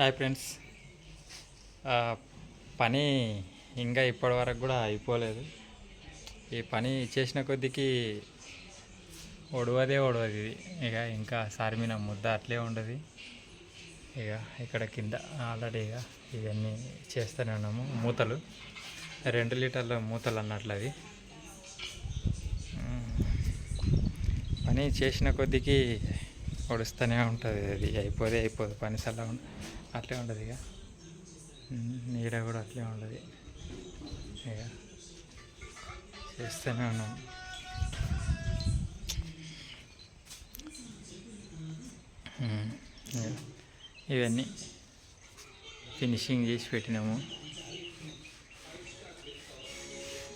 Hi friends. పని ఇంకా ఇప్పటి వరకు కూడా అయిపోలేదు. ఈ పని చేసిన కొద్దికి ఒడవదే ఒడవది ఇది. ఇక ఇంకా సార్మిన ముద్ద అట్లే ఉండదు. ఇక ఇక్కడ కింద ఆల్రెడీ ఇక ఇవన్నీ చేస్తూనే ఉన్నాము. మూతలు. రెండు లీటర్ల మూతలు అన్నట్లు అవి. పని చేసిన కొద్దికి ఒడుస్తూనే ఉంటుంది అది. అయిపోతే అయిపోదు. పని సల్లా అట్లే ఉండదు ఇక. నీడ కూడా అట్లే ఉండదు ఇక చేస్తూనే ఉన్నాం. ఇవన్నీ ఫినిషింగ్ చేసి పెట్టినాము.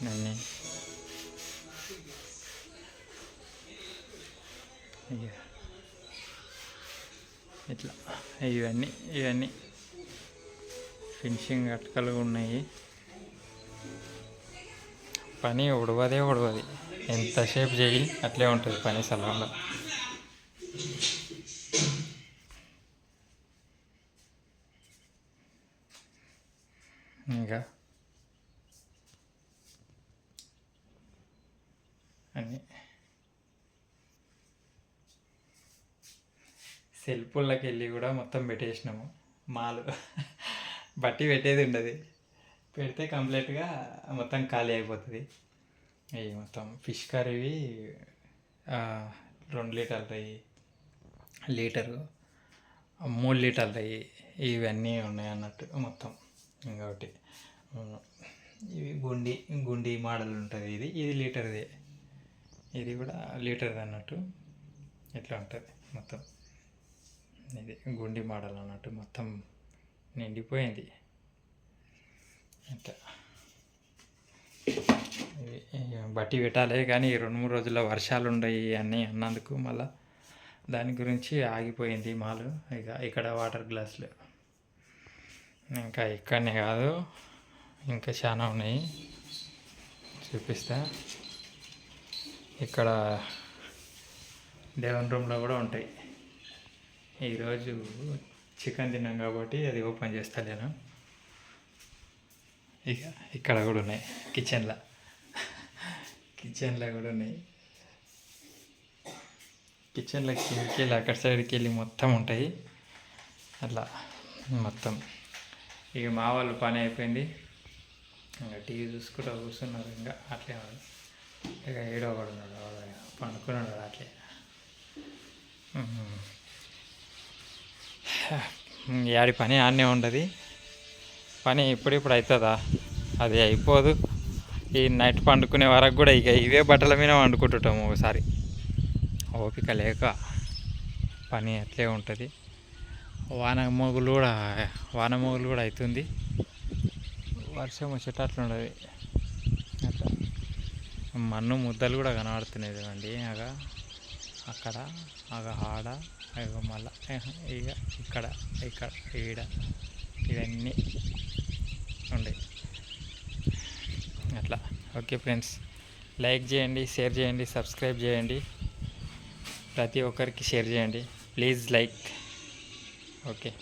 అన్నీ ఇక ఇట్లా. ఇవన్నీ ఇవన్నీ. ఫినిషింగ్ అటకలు ఉన్నాయి. పని ఉడవదే ఉడవది. ఎంతసేపు చేయి అట్లే ఉంటుంది పని సలంలో ఇంకా? అన్నీ. సెల్ఫుల్లోకి వెళ్ళి కూడా మొత్తం పెట్టేసినాము. మాలు. బట్టి పెట్టేది ఉండదు. పెడితే కంప్లీట్గా మొత్తం ఖాళీ అయిపోతుంది. ఇవి మొత్తం ఫిష్ కర్రీవి రెండు లీటర్లు లీటరు మూడు లీటర్లు ఇవన్నీ ఉన్నాయి అన్నట్టు మొత్తం. ఇంకొకటి ఇవి గుండి గుండి మోడల్ ఉంటుంది. ఇది ఇది లీటర్ది. ఇది కూడా లీటర్ది అన్నట్టు. ఇట్లా ఉంటుంది మొత్తం. ఇది గుండి మోడల్ అన్నట్టు మొత్తం నిండిపోయింది. ఇట్లా బట్టి పెట్టాలి కానీ రెండు మూడు రోజుల్లో వర్షాలు ఉండయి అన్నీ అన్నందుకు మళ్ళా దాని గురించి ఆగిపోయింది మాలు. ఇక ఇక్కడ వాటర్ గ్లాసులు. ఇంకా ఇక్కడనే కాదు ఇంకా చాలా ఉన్నాయి. చూపిస్తా. ఇక్కడ దేవుని రూమ్లో కూడా ఉంటాయి. ఈరోజు చికెన్ తిన్నాం కాబట్టి అది ఓపెన్ చేస్తాను ఇక ఇక్కడ కూడా ఉన్నాయి కిచెన్లో కిచెన్లో కూడా ఉన్నాయి. కిచెన్లో కిందకి వెళ్ళి అక్కడ సైడ్కి వెళ్ళి మొత్తం ఉంటాయి. అట్లా మొత్తం. ఇక మా వాళ్ళు పని అయిపోయింది. ఇంకా టీవీ చూసుకుంటూ కూర్చున్నారు ఇంకా అట్లే వాళ్ళు ఇక ఏడో ఒకడు ఉన్నాడు పండుకున్నాడు అట్లే. యాడి పని ఆడనే ఉండదు. పని ఇప్పుడిప్పుడు అవుతుందా అది అయిపోదు. ఈ నైట్ పండుకునే వరకు కూడా ఇక ఇవే బట్టల మీద వండుకుంటుంటాము ఒకసారి. ఓపిక లేక పని అట్లే ఉంటుంది. వాన మోగులు కూడా వాన మోగులు కూడా అవుతుంది వర్షం వచ్చేట అట్లుండదు. అట్లా. మన్ను ముద్దలు కూడా కనబడుతున్నాయి అండి అగా అక్కడ అగ ఆడ అగ మళ్ళా ఇక ఇక్కడ ఇక్కడ ఈడ ఇవన్నీ ఉండే అట్లా. Okay friends. లైక్ చేయండి షేర్ చేయండి సబ్స్క్రైబ్ చేయండి. ప్రతి ఒక్కరికి షేర్ చేయండి. Please like. ఓకే.